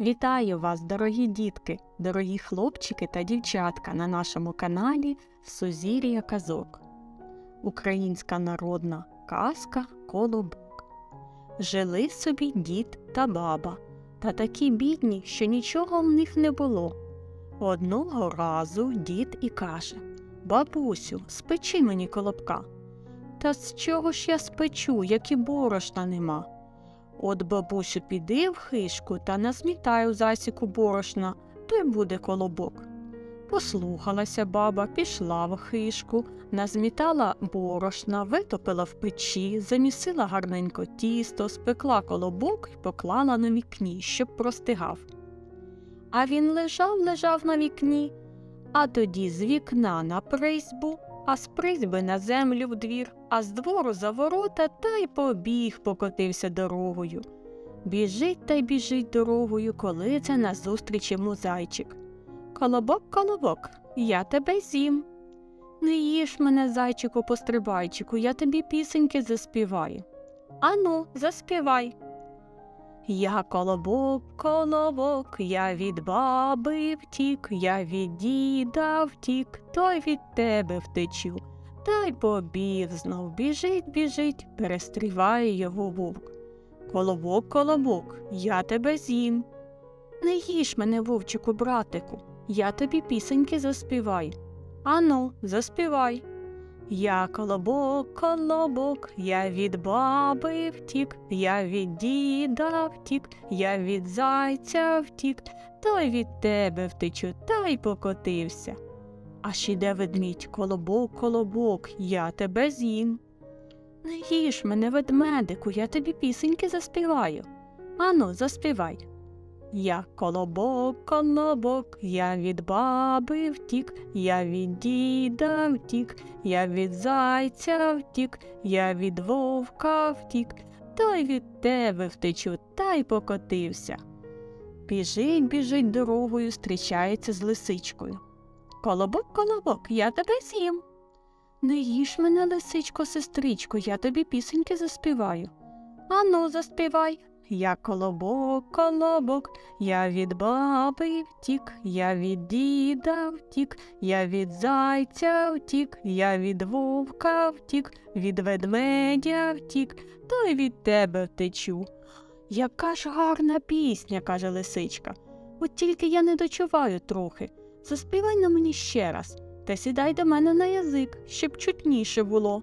Вітаю вас, дорогі дітки, дорогі хлопчики та дівчатка на нашому каналі Сузір'я казок. Українська народна казка Колобок. Жили собі дід та баба, та такі бідні, що нічого в них не було. Одного разу дід і каже Бабусю, спечи мені колобка. Та з чого ж я спечу, як і борошна нема? От бабусю піди в хишку та назмітай у засіку борошна, то й буде колобок. Послухалася баба, пішла в хишку, назмітала борошна, витопила в печі, замісила гарненько тісто, спекла колобок і поклала на вікні, щоб простигав. А він лежав, лежав на вікні, а тоді з вікна на призьбу, а з призьби на землю в двір, а з двору за ворота та й побіг, покотився дорогою. Біжить та й біжить дорогою, коли це назустріч йому зайчик. Колобок, колобок, я тебе з'їм. Не їж мене, зайчику пострибайчику, я тобі пісеньки заспіваю. Ану, заспівай. Я колобок, колобок, я від баби втік, я від діда втік, той від тебе втечу. Та й побіг знов біжить, біжить, перестріває його вовк. Колобок, колобок, я тебе з'їм. Не їж мене, вовчику, братику, я тобі пісеньки заспіваю. Ану, заспівай. Я колобок, колобок, я від баби втік, я від діда втік, я від зайця втік, той від тебе втечу, та й покотився. Аж іде ведмідь, колобок, колобок, я тебе з'їм. Не їж мене, ведмедику, я тобі пісеньки заспіваю. Ану, заспівай. Я колобок, колобок, я від баби втік, я від діда втік, я від зайця втік, я від вовка втік, той від тебе втечу, та й покотився. Біжить, біжить дорогою, зустрічається з лисичкою. Колобок, колобок, я тебе з'їм. Не їж мене, лисичко, сестричко, я тобі пісеньки заспіваю. Ану, заспівай. Я колобок, колобок, я від баби втік, я від діда втік, я від зайця втік, я від вовка втік, від ведмедя втік, то й від тебе втечу. Яка ж гарна пісня, каже лисичка. От тільки я не дочуваю трохи. Заспівай на мені ще раз та сідай до мене на язик, щоб чутніше було.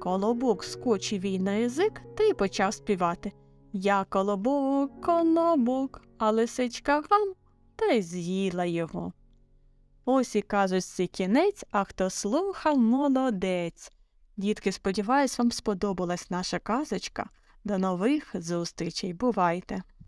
Колобок скочив їй на язик та й почав співати. Я колобок, колобок, а лисичка гам та й з'їла його. Ось і казочці кінець, а хто слухав, молодець. Дітки, сподіваюсь, вам сподобалась наша казочка. До нових зустрічей. Бувайте!